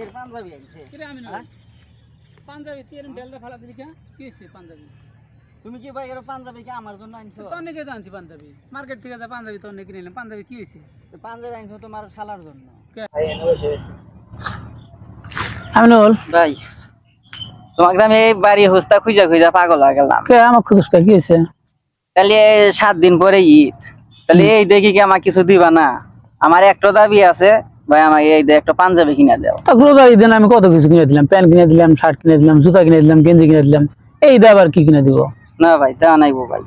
এর পাঞ্জাবি আনছে। কিরে আমি হ্যাঁ? পাঞ্জাবি তুই এরকম ফালা দিবি কে? কি হয়েছে পাঞ্জাবি? তুমি কি ভাই এর পাঞ্জাবি কি আমার জন্য আনছো? তো অনেকে আনছি পাঞ্জাবি। মার্কেট থেকে যা পাঞ্জাবি তো অনেক নিলাম। পাঞ্জাবি কি হয়েছে? পাঞ্জাবি আনছো তোমার শালার জন্য। আমিনুল? ভাই তোমাকে আমি এই বাড়ি হোস্তা খুঁজা খুঁজা পাগল হয়ে গেলাম। কে আমার কি? হয়েছে? তাহলে এই সাত দিন পরে ঈদ। তাহলে এই দেখি কি আমার কিছু দিবা না? আমার একটা দাবি আছে ভাই আমাকে এই একটা পাঞ্জাবি কিনে দাও। তা গ্রোসারি দিন আমি কত কিছু কিনে দিলাম? প্যান্ট কিনে দিলাম শার্ট কিনে দিলাম জুতা কিনে দিলাম গেঞ্জি কিনে দিলাম। এই দিয়ে আবার কি কিনে দিব? না ভাই তা নাইবো ভাই।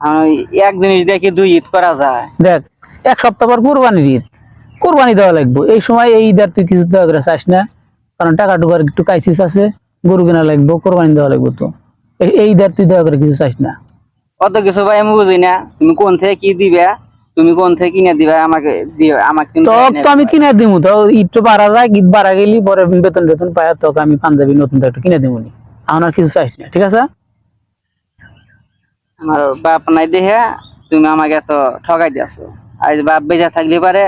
আমি এক জিনিস দেখি দুই ঈদ করা যায়। দেখ এক সপ্তাহ পর কোরবানির ঈদ। কোরবানি দেওয়া লাগবে। এই সময় এই ঈদ আর তুই কিছু দেওয়া করে চাস না। কারণ টাকা টুকার একটু কাইসিস আছে। গরু কেনা লাগবে কোরবানি দেওয়া লাগবে তো। এই- এই ঈদ আর তুই দেওয়া করে কিছু চাস না। অত কিছু ভাই আমি বুঝি না তুমি কোন থেকে কি দিবে? তুমি কোন থেকে কিনে দিবে? আমাকে দিও আমাকে কিন্তু তো তো আমি কিনে দিব তো তো বাড়া যায় ঈদ বাড়া গেলি পরে বেতন বেতন পায় তোকে আমি পাঞ্জাবি নতুন একটা কিনে দিব নি আমার কিছু চাইস না ঠিক আছে? আমার বাপ নাই দেখে তুমি আমাকে এত ঠকাই দিয়েছ। আর বাপ বেঁচে থাকলে পারে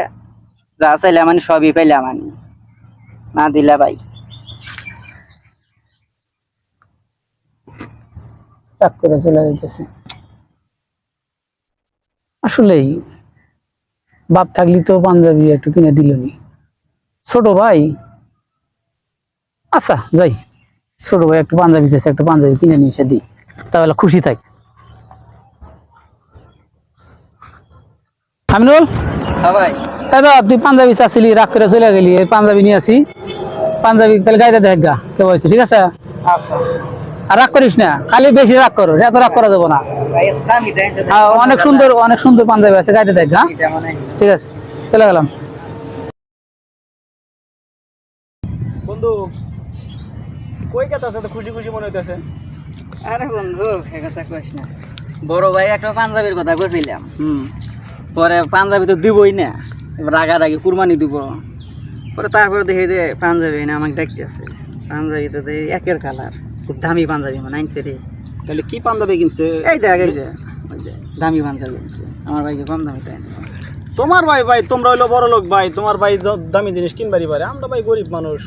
যা চাইলে মানে সবই পাইলাম আমি না দিলে ভাই। রাগ করে চলে যাইতেছে। আসলেই বাপ থাকলি তো পাঞ্জাবি একটু কিনে দিল নি। ছোট ভাই? আচ্ছা যাই। ছোট ভাই একটু পাঞ্জাবি চাইছে একটা পাঞ্জাবি কিনে নিয়ে এসে দিই। তাহলে খুশি থাক। আমিনুল? হ্যাঁ ভাই। দাদা তুই পাঞ্জাবি চাচ্ছিলি রাগ করে চলে গেলি এই পাঞ্জাবি নিয়ে আসি। পাঞ্জাবি তাহলে গাইতে দেখ গা কে বলছে ঠিক আছে? আচ্ছা আচ্ছা। রাগ করিস না খালি বেশি রাগ করো এত রাগ করা যাব না। আহ, অনেক সুন্দর অনেক সুন্দর পাঞ্জাবি আছে গাইতে দেখ হ্যাঁ? ঠিক আছে চলে গেলাম। বন্ধু কই কথা আছে তো খুশি খুশি মনে হইতেছে? আরে বন্ধু এ কথা কইস না। বড় ভাই একটা পাঞ্জাবির কথা কইছিলাম। হুম। পরে পাঞ্জাবি তো দিবই না এবার রাগারাগি কুরবানি দিব। পরে তারপরে দেখি যে পাঞ্জাবি না আমাকে দেখতেছে পাঞ্জাবি তো দেখি একের কালার খুব দামি পাঞ্জাবি মানে আনছে রে তাহলে কি পাঞ্জাবি কিনছে? এই দেখ এই যে দামি পাঞ্জাবি আনছে আমার ভাইকে কম দামি তাই তোমার ভাই ভাই তোমরা হইল বড় লোক ভাই। তোমার ভাই দামি জিনিস কিনবারই পারে। আমরা ভাই গরিব মানুষ।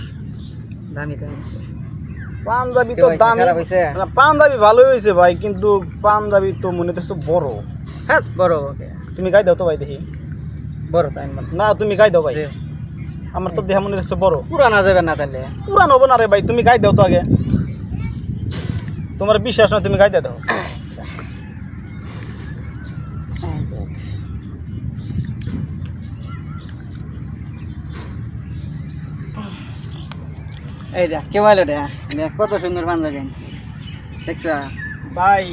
দামি তাই আনছে পাঞ্জাবি তো দামি? না, পাঞ্জাবি ভালোই হয়েছে ভাই কিন্তু পাঞ্জাবি তো মনে হচ্ছে বড়। হ্যাঁ বড় ওকে। তুমি গাই দাও তো ভাই দেখি। বড় তাই না? না তুমি গাই দাও ভাই। আমার তো দেহা মনে হচ্ছে বড়। পুরানা যাবে না তাহলে। পুরান হব না রে ভাই তুমি গাই দাও তো আগে। তোমার বিশ্বাস না তুমি গাই দাও। আচ্ছা। এই দেখ কে বলো দেখ দেখ কত সুন্দর পাঞ্জাবি আনছি দেখছ? ভাই।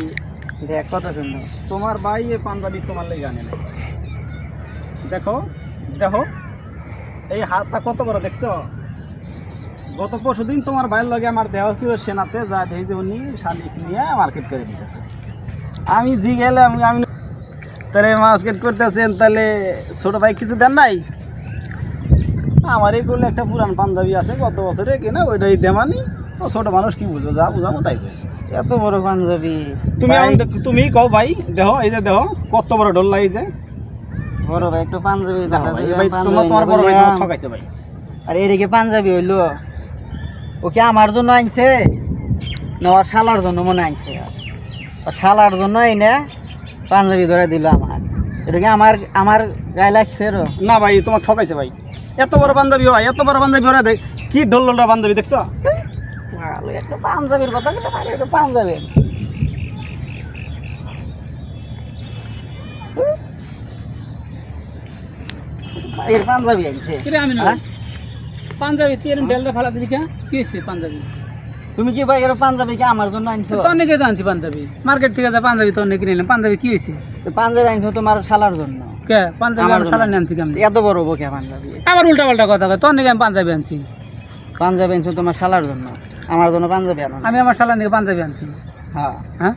দেখ কত সুন্দর। তোমার ভাই এ পাঞ্জাবি তোমার লেগে আনে না। দেখো দেখো। এই হাতটা কত বড় দেখছ? গত পরশু দিন তোমার ভাইয়ের লগে আমার দেহ ছিল সেনাতে যা দেখি যে উনি শালিক নিয়ে মার্কেট করে দিতেছে। আমি জি গেলাম আমি তাহলে মার্কেট করতেছেন তাহলে ছোট ভাই কিছু দেন নাই? আমার এই করলে একটা পুরান পাঞ্জাবি আছে গত বছরে কিনা ওইটাই দেমানি ও ছোট মানুষ কি বুঝব যা বুঝাবো তাই। এত বড় পাঞ্জাবি। তুমি তুমি কও ভাই দেখো এই যে দেখো কত বড় ডোল লাগিছে বড় ভাই একটু পাঞ্জাবি তোমার বড় ভাই ঠকাইছে ভাই। আর এদিকে পাঞ্জাবি হইল। ও কি আমার জন্য আনছে? না ওর শালার জন্য মনে আনছে। ওর শালার জন্য এনে পাঞ্জাবি ধরে দিল আমার। এটা কি আমার আমার গায়ে লাগছে রো না ভাই তোমার ঠকাইছে ভাই। এত বড় বান্ধবী হয় এত বড় বান্ধবী ওরা দেখ কি ডোল ডোলটা বান্ধবী দেখছ? একটা পাঞ্জাবির কথা একটা পাঞ্জাবি। এর পাঞ্জাবি আনছে। আমি? পাঞ্জাবি তুই এরকম ঢেলটা ফালা দিবি কে? কি হয়েছে পাঞ্জাবি? তুমি কি ভাই এর পাঞ্জাবি কি আমার জন্য আনছো? তো অনেকে তো আনছি পাঞ্জাবি। মার্কেট থেকে যা পাঞ্জাবি তো অনেক কিনে নিলাম। পাঞ্জাবি কি হয়েছে? পাঞ্জাবি আনছো তোমার শালার জন্য। কে? পাঞ্জাবি আমার নিয়ে আনছি কেমন? এত বড় বকে পাঞ্জাবি। আবার উল্টা পাল্টা কথা কয়। তো অনেকে আমি পাঞ্জাবি আনছি। পাঞ্জাবি আনছো তোমার শালার জন্য। আমার জন্য পাঞ্জাবি আনো আমি আমার সালা নিয়ে পাঞ্জাবি আনছি। হ্যাঁ। হ্যাঁ?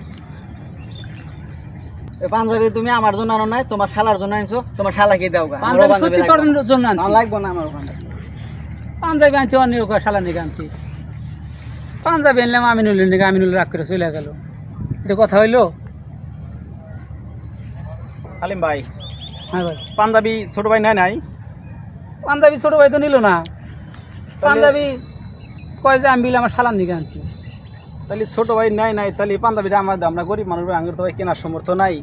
পাঞ্জাবি তুমি আমার জন্য আনো নাই তোমার শালার জন্য আনছো। তোমার শালাকে দাও গা। পাঞ্জাবি সত্যি তোর। জন্য আনছি। লাগবে না আমার ওখানে পাঞ্জাবি আনছি অন্য সালা নিয়ে আনছি। পাঞ্জাবি আনলাম আমিনুল নিয়ে আমিনুল রাগ করে চলে গেল। এটা কথা হইল? আলিম ভাই হ্যাঁ ভাই। পাঞ্জাবি ছোট ভাই নাই নাই? পাঞ্জাবি ছোট ভাই তো নিল না। পাঞ্জাবি কয় যে আমি বিলে আমার শালার নিকে আনছি। তাহলে ছোট ভাই নাই নাই তাহলে পাঞ্জাবিটা আমার। আমরা গরিব মানুষ আঙ্গুর তো ভাই কেনার সমর্থ নাই।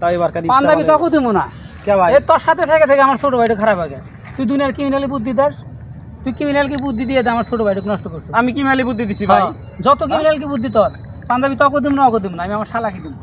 তাই এবার পাঞ্জাবি তখন দিব না। কে ভাই? তোর সাথে থেকে থেকে আমার ছোট ভাইটা খারাপ হয়ে গেছে। তুই দুনিয়ার ক্রিমিনালি বুদ্ধি দাস তুই ক্রিমিনালকে বুদ্ধি দিয়ে আমার ছোট ভাইটাকে নষ্ট করছিস আমি কি মেলে বুদ্ধি দিছি ভাই। হ্যাঁ, যত ক্রিমিনালকে বুদ্ধি তোর পাঞ্জাবি তখন দিব না অগো দিব না আমি আমার শালাকে দিব।